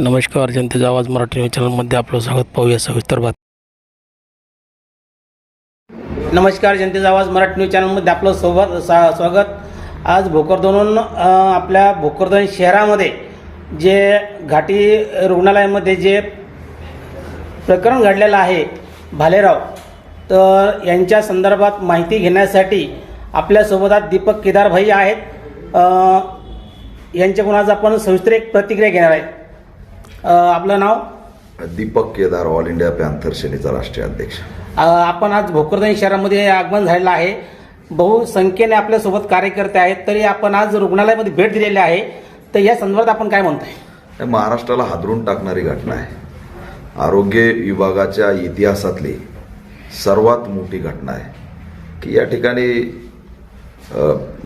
नमस्कार जनतेचा आवाज मराठी न्यूज चॅनलमध्ये आपलं स्वागत. पाहूया सविस्तर बात नमस्कार जनतेचा आवाज मराठी न्यूज चॅनलमध्ये आपलं सोबत सा स्वागत. आज भोकरदनहून आपल्या भोकरदोन शहरामध्ये जे घाटी रुग्णालयामध्ये जे प्रकरण घडलेलं आहे भालेराव तर यांच्या संदर्भात माहिती घेण्यासाठी आपल्यासोबत आज दीपक केदारभाई आहेत. यांच्याकडून आज आपण सविस्तर एक प्रतिक्रिया घेणार आहे. आपलं नाव? Deepak Kedar all India panther सेनेचा राष्ट्रीय अध्यक्ष. आपण आज भोकरदन शहरामध्ये आगमन झालेलं आहे. बहुसंख्येने आपल्यासोबत कार्यकर्ते आहेत तरी आपण आज रुग्णालयामध्ये भेट दिलेली आहे. तर या संदर्भात आपण काय म्हणताय? महाराष्ट्राला हादरून टाकणारी घटना आहे. आरोग्य विभागाच्या इतिहासातली सर्वात मोठी घटना आहे. की या ठिकाणी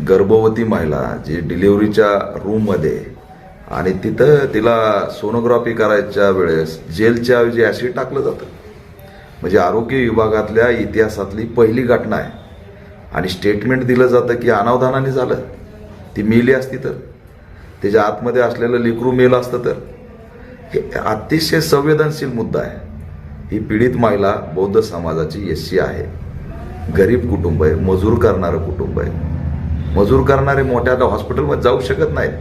गर्भवती महिला जी डिलिव्हरीच्या रूममध्ये आणि तिथं तिला सोनोग्राफी करायच्या वेळेस जेलच्या ऐवजी ॲसिड टाकलं जातं. म्हणजे आरोग्य विभागातल्या इतिहासातली पहिली घटना आहे. आणि स्टेटमेंट दिलं जातं की अनावधानाने झालं. ती मेली असती तर. त्याच्या आतमध्ये असलेलं लेकरू मेलं असतं तर. हे अतिशय संवेदनशील मुद्दा आहे. ही पीडित महिला बौद्ध समाजाची एस सी आहे. गरीब कुटुंब आहे. मजूर करणारं कुटुंब आहे. मजूर करणारे मोठ्या हॉस्पिटलमध्ये जाऊ शकत नाहीत.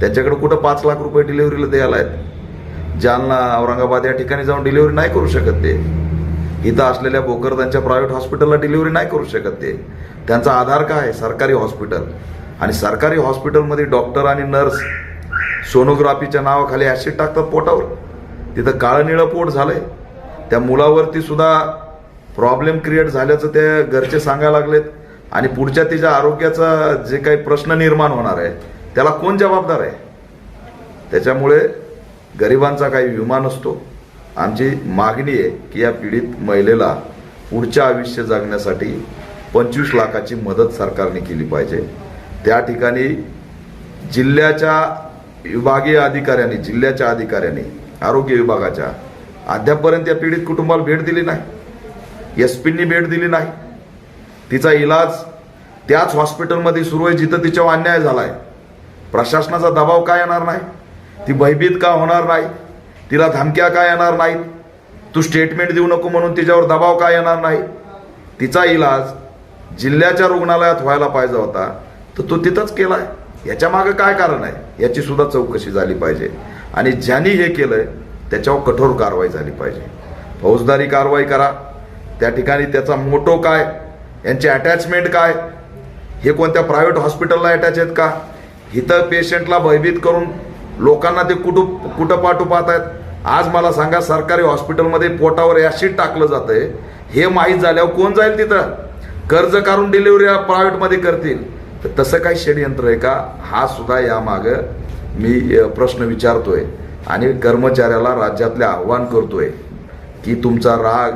त्यांच्याकडे कुठं पाच लाख रुपये डिलिव्हरीला द्यायला आहेत? जालना औरंगाबाद या ठिकाणी जाऊन डिलिव्हरी नाही करू शकत ते. इथं असलेल्या भोकरदांच्या प्रायव्हेट हॉस्पिटलला डिलिव्हरी नाही करू शकत ते. त्यांचा आधार काय आहे? सरकारी हॉस्पिटल. आणि सरकारी हॉस्पिटलमध्ये डॉक्टर आणि नर्स सोनोग्राफीच्या नावाखाली ॲसिड टाकतात पोटावर. तिथं काळं निळं पोट झालंय. त्या मुलावरती सुद्धा प्रॉब्लेम क्रिएट झाल्याचं ते घरचे सांगायला लागलेत. आणि पुढच्या तिच्या आरोग्याचा जे काही प्रश्न निर्माण होणार आहे त्याला कोण जबाबदार आहे? त्याच्यामुळे गरिबांचा काही विमा नसतो. आमची मागणी आहे की या पीडित महिलेला पुढच्या आयुष्य जगण्यासाठी पंचवीस लाखाची मदत सरकारने केली पाहिजे. त्या ठिकाणी जिल्ह्याच्या विभागीय अधिकाऱ्यांनी जिल्ह्याच्या अधिकाऱ्यांनी आरोग्य विभागाच्या अद्यापपर्यंत या पीडित कुटुंबाला भेट दिली नाही. एस पींनी भेट दिली नाही. तिचा इलाज त्याच हॉस्पिटलमध्ये सुरू आहे जिथं तिच्यावर अन्याय आहे प्रशासनाचा दबाव का येणार नाही? ती भयभीत का होणार नाही? तिला धमक्या का येणार नाहीत? तू स्टेटमेंट देऊ नको म्हणून तिच्यावर दबाव का येणार नाही? तिचा इलाज जिल्ह्याच्या रुग्णालयात व्हायला पाहिजे होता. तर तो तिथंच केलाय. याच्या मागे काय कारण आहे? याची सुद्धा चौकशी झाली पाहिजे. आणि ज्यांनी हे केलंय त्याच्यावर कठोर कारवाई झाली पाहिजे. फौजदारी कारवाई करा. त्या ठिकाणी त्याचा मोटो काय? यांचे अटॅचमेंट काय? हे कोणत्या प्रायव्हेट हॉस्पिटलला अटॅच आहेत का? इथं पेशंटला भयभीत करून लोकांना ते कुठं कुठं पाठू पाहत आहेत? आज मला सांगा सरकारी हॉस्पिटलमध्ये पोटावर ॲसिड टाकलं जातंय. हे माहीत झाल्यावर कोण जाईल तिथं? कर्ज काढून डिलिव्हरी प्रायव्हेटमध्ये करतील. तर तसं काही षडयंत्र आहे का? हा सुद्धा यामागं मी प्रश्न विचारतोय आणि कर्मचाऱ्याला राज्यातले आव्हान करतोय की तुमचा राग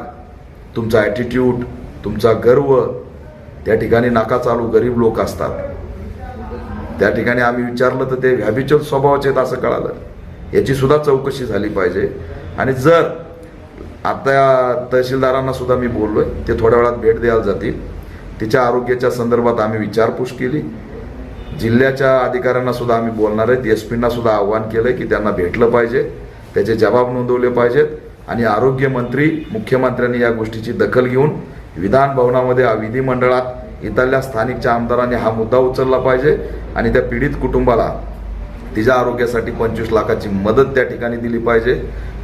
तुमचा ॲटिट्यूड तुमचा गर्व त्या ठिकाणी नाका चालू. गरीब लोक असतात. त्या ठिकाणी आम्ही विचारलं तर ते व्याभिचल स्वभावाचे आहेत असं कळालं. याची सुद्धा चौकशी झाली पाहिजे. आणि जर आता तहसीलदारांना सुद्धा मी बोललोय ते थोड्या वेळात भेट द्यायला जातील. तिच्या आरोग्याच्या संदर्भात आम्ही विचारपूस केली. जिल्ह्याच्या अधिकाऱ्यांना सुद्धा आम्ही बोलणार आहेत. एस पींना सुद्धा आव्हान आहे की त्यांना भेटलं पाहिजे. त्याचे जबाब नोंदवले पाहिजेत. आणि आरोग्यमंत्री मुख्यमंत्र्यांनी या गोष्टीची दखल घेऊन विधान भवनामध्ये विधिमंडळात इथल्या स्थानिकच्या आमदारांनी हा मुद्दा उचलला पाहिजे आणि त्या पीडित कुटुंबाला तिच्या आरोग्यासाठी पंचवीस लाखाची मदत त्या ठिकाणी दिली पाहिजे.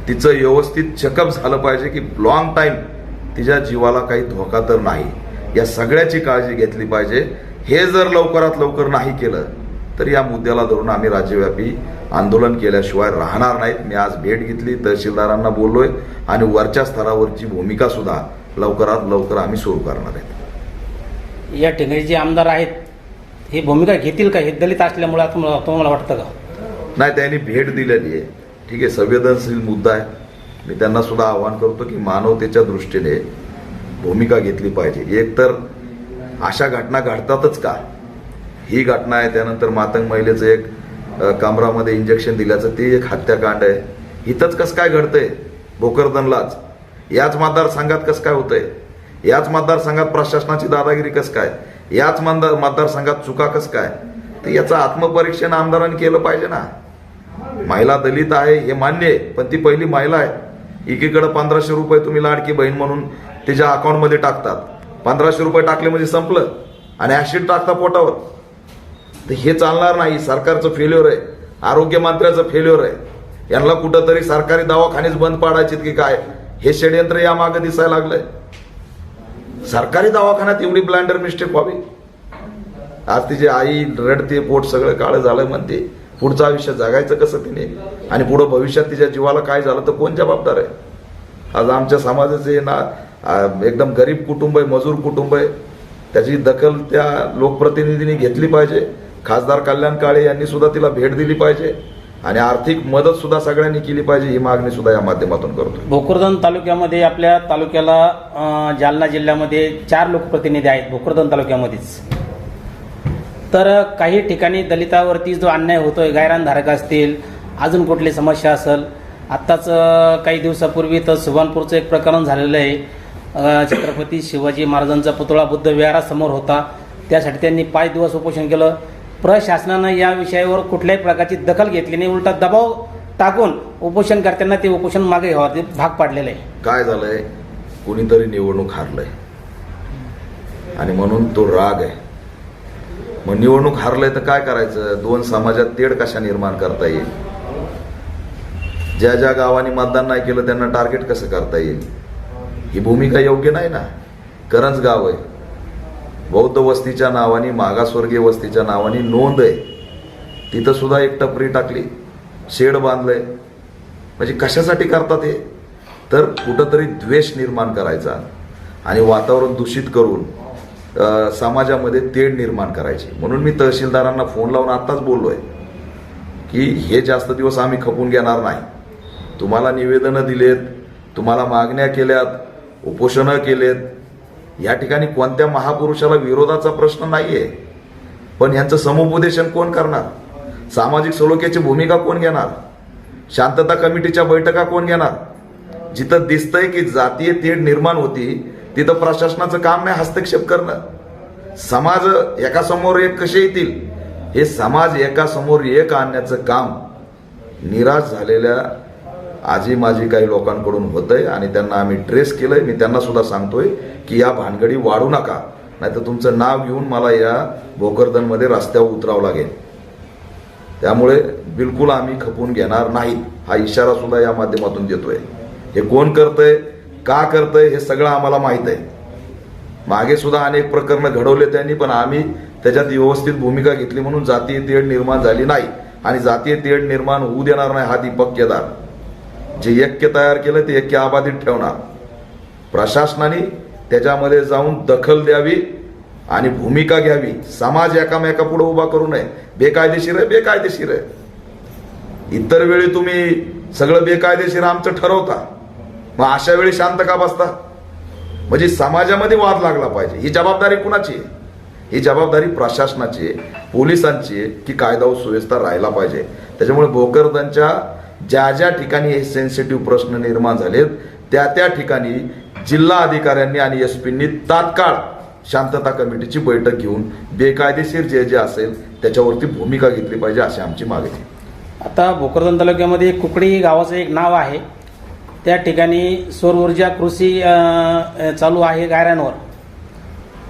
तिचं व्यवस्थित चेकअप झालं पाहिजे की लॉंग टाईम तिच्या जीवाला काही धोका तर नाही. या सगळ्याची काळजी घेतली पाहिजे. हे जर लवकरात लवकर नाही केलं तर या मुद्द्याला धरून आम्ही राज्यव्यापी आंदोलन केल्याशिवाय राहणार नाहीत. मी आज भेट घेतली तहसीलदारांना बोललोय आणि वरच्या स्तरावरची भूमिका सुद्धा लवकरात लवकर आम्ही सुरू करणार आहेत. या ठिकाणी जे आमदार आहेत ही भूमिका घेतील का? हे दलित असल्यामुळे तुम्हाला तुम्हाला वाटतं का? नाही त्यांनी भेट दिलेली आहे. ठीक आहे संवेदनशील मुद्दा आहे. मी त्यांना सुद्धा आवाहन करतो की मानवतेच्या दृष्टीने भूमिका घेतली पाहिजे. एक तर अशा घटना घडतातच का? ही घटना आहे त्यानंतर मातंग महिलेचं एक कमरामध्ये इंजेक्शन दिल्याचं ते एक हत्याकांड आहे. इथंच कसं काय घडतंय? भोकरदनलाच. याच मतदारसंघात कसं काय होतंय? याच मतदारसंघात प्रशासनाची दादागिरी कसं काय? याच मतदार मतदारसंघात चुका कसं काय? तर याचं आत्मपरीक्षण आमदारांनी केलं पाहिजे ना. महिला दलित आहे हे मान्य आहे पण ती पहिली महिला आहे. एकीकडे पंधराशे रुपये तुम्ही लाडकी बहीण म्हणून तिच्या अकाउंटमध्ये टाकतात. पंधराशे रुपये टाकले म्हणजे संपलं. आणि ऍसिड टाकता पोटावर. तर हे चालणार नाही सरकारचं फेल्युअर आहे. आरोग्य मंत्र्याचं फेल्युअर आहे. यांना कुठंतरी सरकारी दवाखानेच बंद पाडायचे की काय? हे षडयंत्र यामागं दिसायला लागलंय. सरकारी दवाखान्यात एवढी ब्लँडर मिस्टेक व्हावी? आज तिची आई रडते पोट सगळं काळं झालं म्हणते. पुढचं आयुष्य जगायचं कसं तिने? आणि पुढं भविष्यात तिच्या जीवाला काय झालं तर कोण जबाबदार आहे? आज आमच्या समाजाचे ना एकदम गरीब कुटुंब आहे मजूर कुटुंब आहे. त्याची दखल त्या लोकप्रतिनिधींनी घेतली पाहिजे. खासदार कल्याण काळे यांनी सुद्धा तिला भेट दिली पाहिजे. आणि आर्थिक मदत सुद्धा सगळ्यांनी केली पाहिजे ही मागणी सुद्धा या माध्यमातून करतो भोकरदन तालुक्यामध्ये आपल्या तालुक्याला जालना जिल्ह्यामध्ये चार लोकप्रतिनिधी आहेत भोकरदन तालुक्यामध्येच. तर काही ठिकाणी दलितावरती जो अन्याय होतोय गायरानधारक असतील अजून कुठली समस्या असेल आत्ताच काही दिवसापूर्वी तर सुभानपूरचं एक प्रकरण झालेलं आहे. छत्रपती शिवाजी महाराजांचा पुतळा बुद्ध विहारासमोर होता. त्यासाठी त्यांनी पाच दिवस उपोषण केलं. प्रशासनानं या विषयावर कुठल्याही प्रकारची दखल घेतली नाही. उलटा दबाव टाकून उपोषण करताना ते उपोषण मागे घ्यावं ते भाग पाडलेलं. आहे काय झालंय? कुणीतरी निवडणूक हारलंय. आणि म्हणून तो राग आहे. मग निवडणूक हारलंय तर काय करायचं? दोन समाजात तेढ कशा निर्माण करता येईल? ज्या ज्या गावांनी मतदान नाही केलं त्यांना टार्गेट कसं करता येईल? ही भूमिका योग्य नाही ना? करंज गाव आहे. बौद्ध वस्तीच्या नावाने मागासवर्गीय वस्तीच्या नावाने नोंद आहे. तिथं सुद्धा एक टपरी टाकली. शेड बांधलंय. म्हणजे कशासाठी करतात हे? तर कुठंतरी द्वेष निर्माण करायचा आणि वातावरण दूषित करून समाजामध्ये तेढ निर्माण करायची. म्हणून मी तहसीलदारांना फोन लावून आत्ताच बोललोय की हे जास्त दिवस आम्ही खपून घेणार नाही. तुम्हाला निवेदनं दिलेत तुम्हाला मागण्या केल्यात उपोषणं केलेत या ठिकाणी कोणत्या महापुरुषाला विरोधाचा प्रश्न नाहीये. पण यांचं समुपदेशन कोण करणार? सामाजिक सलोख्याची भूमिका कोण घेणार? शांतता कमिटीच्या बैठका कोण घेणार? जिथं दिसतंय की जातीय तेढ निर्माण होती तिथं प्रशासनाचं काम नाही हस्तक्षेप करणं. समाज एकासमोर एक कसे येतील? हे समाज एकासमोर एक आणण्याचं काम निराश झालेल्या आजी माझी काही लोकांकडून होतंय आणि त्यांना आम्ही ट्रेस केलंय. मी त्यांना सुद्धा सांगतोय की या भानगडी वाढू नका. नाहीतर तुमचं नाव घेऊन मला या भोकरदनमध्ये रस्त्यावर उतरावं लागेल. त्यामुळे बिलकुल आम्ही खपून घेणार नाहीत हा इशारा सुद्धा या माध्यमातून देतोय. हे कोण करतंय का करतंय हे सगळं आम्हाला माहीत आहे. मागे सुद्धा अनेक प्रकरणं घडवले त्यांनी पण आम्ही त्याच्यात व्यवस्थित भूमिका घेतली म्हणून जातीय तेढ निर्माण झाली नाही. आणि जातीय तेढ निर्माण होऊ देणार नाही हा दीपक केदार. जे ऐक्य तयार केलं ते ऐक्य अबाधित ठेवणार. प्रशासनाने त्याच्यामध्ये जाऊन दखल द्यावी आणि भूमिका घ्यावी. समाज एकामेकापुढे उभा करू नये. बेकायदेशीर आहे बेकायदेशीर आहे. इतर वेळी तुम्ही सगळं बेकायदेशीर आमचं ठरवता. मग अशा वेळी शांत का बसता? म्हणजे समाजामध्ये वाद लागला पाहिजे. ही जबाबदारी कुणाची आहे? ही जबाबदारी प्रशासनाची आहे पोलिसांची आहे की कायदा व सुव्यवस्था राहायला पाहिजे. त्याच्यामुळे भोकरदांच्या ज्या ज्या ठिकाणी हे सेन्सिटिव्ह प्रश्न निर्माण झालेत त्या त्या ठिकाणी जिल्हा अधिकाऱ्यांनी आणि एस पींनी तात्काळ शांतता कमिटीची बैठक घेऊन बेकायदेशीर जे जे असेल त्याच्यावरती भूमिका घेतली पाहिजे अशी आमची मागणी आहे. आता भोकरदन तालुक्यामध्ये कुकडी गावाचं एक नाव आहे. त्या ठिकाणी सौर ऊर्जा कृषी चालू आहे गायऱ्यांवर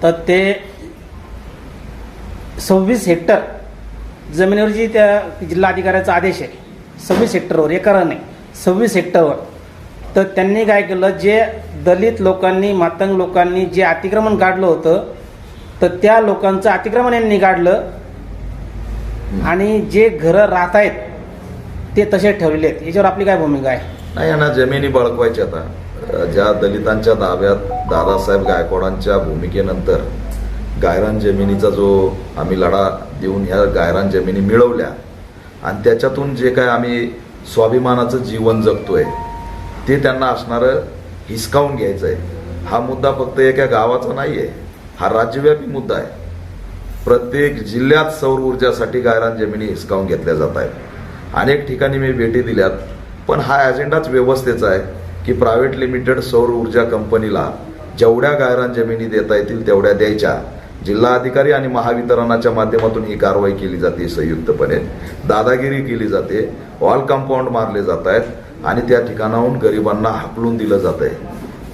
तर ते सव्वीस हेक्टर जमिनीवर जी त्या जिल्हाधिकाऱ्याचा आदेश आहे. सव्वीस हेक्टरवर एकर नाही सव्वीस हेक्टरवर तर त्यांनी काय केलं जे दलित लोकांनी मातंग लोकांनी जे अतिक्रमण काढलं होतं तर त्या लोकांचं अतिक्रमण यांनी काढलं. आणि जे घरं राहत आहेत ते तसे ठेवलेले आहेत. याच्यावर आपली काय भूमिका आहे? नाही यांना जमिनी बळकवायच्या आता. ज्या दलितांच्या दाव्यात दादासाहेब गायकवाडांच्या भूमिकेनंतर गायरान जमिनीचा जो आम्ही लढा देऊन ह्या गायरान जमिनी मिळवल्या आणि त्याच्यातून जे काय आम्ही स्वाभिमानाचं जीवन जगतोय ते त्यांना असणारं हिसकावून घ्यायचं आहे हा मुद्दा फक्त एका गावाचा नाही आहे हा राज्यव्यापी मुद्दा आहे. प्रत्येक जिल्ह्यात सौर ऊर्जासाठी गायरान जमिनी हिसकावून घेतल्या जात आहेत. अनेक ठिकाणी मी भेटी दिल्यात पण हा अजेंडाच व्यवस्थेचा आहे की प्रायव्हेट लिमिटेड सौर ऊर्जा कंपनीला जेवढ्या गायरान जमिनी देता येतील तेवढ्या द्यायच्या. जिल्हा अधिकारी आणि महावितरणाच्या माध्यमातून ही कारवाई केली जाते संयुक्तपणे. दादागिरी केली जाते. वॉल कंपाऊंड मारले जात आहेत आणि त्या ठिकाणाहून गरिबांना हाकलून दिलं जात आहे.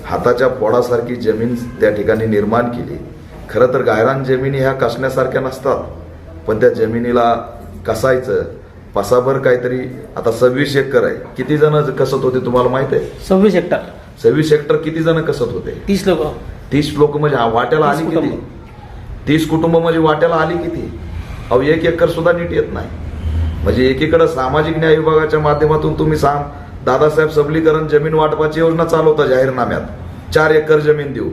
हाताच्या पोडासारखी जमीन त्या ठिकाणी निर्माण केली. खरं तर गायरान जमिनी ह्या कसण्यासारख्या नसतात पण त्या जमिनीला कसायचं पसाभर काहीतरी आता सव्वीस एकर आहे. किती जण कसत होते तुम्हाला माहीत आहे? सव्वीस हेक्टर. सव्वीस हेक्टर किती जण कसत होते? तीस लोक. तीस लोक म्हणजे वाट्याला आली किती. तीस कुटुंब म्हणजे वाट्याला आली किती? अहो एक एकर सुद्धा नीट येत नाही. म्हणजे एकीकडे सामाजिक न्याय विभागाच्या माध्यमातून तुम्ही सांग दादासाहेब सबलीकरण जमीन वाटपाची योजना चालवता जाहीरनाम्यात. चार एकर जमीन देऊ.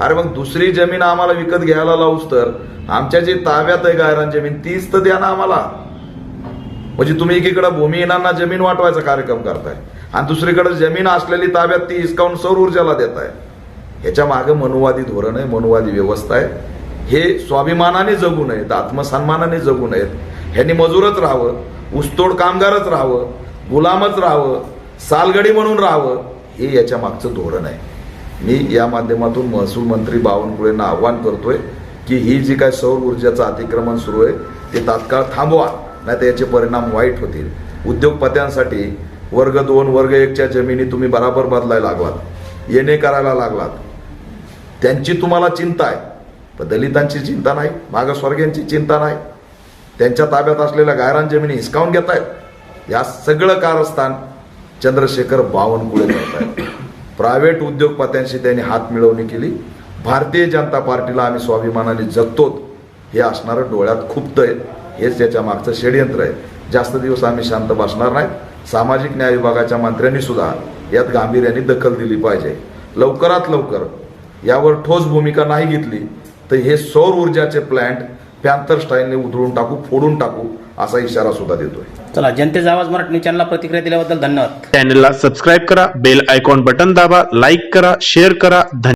अरे मग दुसरी जमीन आम्हाला विकत घ्यायला लावूस तर? आमच्या जे ताब्यात आहे गायरान जमीन तीच तर द्या ना आम्हाला. म्हणजे तुम्ही एकीकडे भूमिहीनांना जमीन वाटवायचा कार्यक्रम करताय आणि दुसरीकडे जमीन असलेली ताब्यात ती हिसकावून सौर ऊर्जाला देताय. ह्याच्या मागे मनुवादी धोरण आहे मनुवादी व्यवस्था आहे. हे स्वाभिमानाने जगू नयेत आत्मसन्मानाने जगू नयेत. ह्यांनी मजूरच राहावं ऊसतोड कामगारच राहावं गुलामच राहावं सालगडी म्हणून राहावं हे याच्या मागचं धोरण आहे. मी या माध्यमातून महसूल मंत्री बावनकुळेंना आव्हान करतोय की ही जी काय सौर ऊर्जेचं अतिक्रमण सुरू आहे ते तात्काळ थांबवा नाही तर याचे परिणाम वाईट होतील. उद्योगपत्यांसाठी वर्ग दोन वर्ग एकच्या जमिनी तुम्ही बराबर बदलायला लागलात येणे करायला लागलात. त्यांची तुम्हाला चिंता आहे. पण दलितांची चिंता नाही मागासवर्गीयांची चिंता नाही. त्यांच्या ताब्यात असलेल्या गायरान जमिनी हिसकावून घेत आहेत या सगळं कारस्थान चंद्रशेखर बावनकुळे करत आहेत प्रायव्हेट उद्योगपत्यांशी त्यांनी हात मिळवणी केली. भारतीय जनता पार्टीला आम्ही स्वाभिमानाने जगतोत. हे असणारं डोळ्यात खुपतंय हेच त्याच्या मागचं षडयंत्र आहे. जास्त दिवस आम्ही शांत बसणार नाहीत. सामाजिक न्याय विभागाच्या मंत्र्यांनी सुद्धा यात गांभीर्याने दखल दिली पाहिजे. लवकरात लवकर यावर ठोस भूमिका नाही घेतली. तर हे सौर ऊर्जाचे प्लांट पॅन्थर स्टाईलने उधळून टाकू फोडून टाकू असा इशारा सुद्धा देतोय. चला जनतेचा आवाज मराठी न्यूज चॅनलला प्रतिक्रिया दिल्याबद्दल धन्यवाद. चॅनलला सबस्क्राईब करा बेल आयकॉन बटन दाबा लाईक करा शेअर करा धन्यवाद.